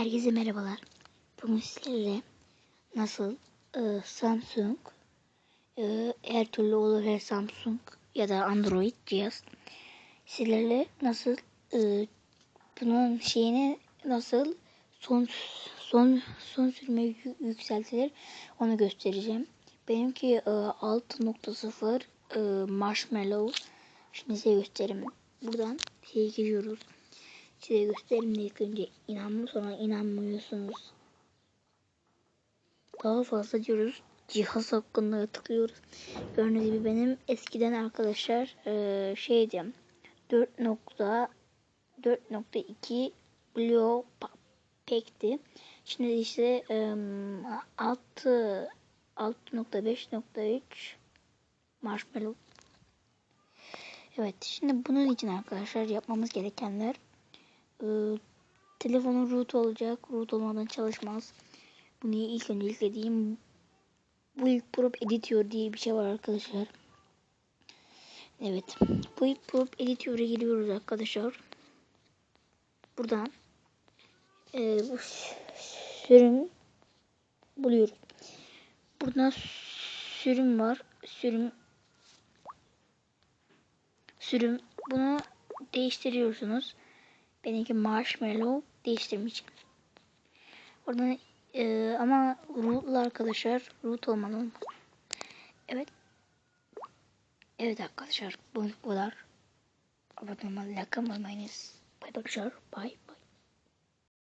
Herkese merhabalar. Bugün sizlerle nasıl e, Samsung e, her türlü olur her Samsung ya da Android cihaz sizlerle nasıl e, bunun şeyini nasıl son son son sürme yü- yükseltilir onu göstereceğim. Benimki e, 6.0 e, Marshmallow. Şimdi size göstereyim. Buradan şeye giriyoruz. Size göstereyim de ilk önce inanma sonra inanmıyorsunuz. Daha fazla diyoruz. Cihaz hakkında tıklıyoruz. Gördüğünüz gibi benim eskiden arkadaşlar eee şeydi 4.4.2 Blue Pack'ti. Şimdi işte eee, 6 6.5.3 Marshmallow. Evet şimdi bunun için arkadaşlar yapmamız gerekenler ee, telefonun root olacak. Root olmadan çalışmaz. Bunu ilk önce yüklediğim bu ilk prop editor diye bir şey var arkadaşlar. Evet. Bu ilk prop editor'a giriyoruz arkadaşlar. Buradan e, bu sürüm buluyoruz. Burada sürüm var. Sürüm sürüm bunu değiştiriyorsunuz. Benimki marshmallow değiştirmeyeceğim. Oradan e, ama root'lu arkadaşlar root olmalı. Evet. Evet arkadaşlar bu kadar. Abone olmayı, like unutmayınız. Bye bye. Bye.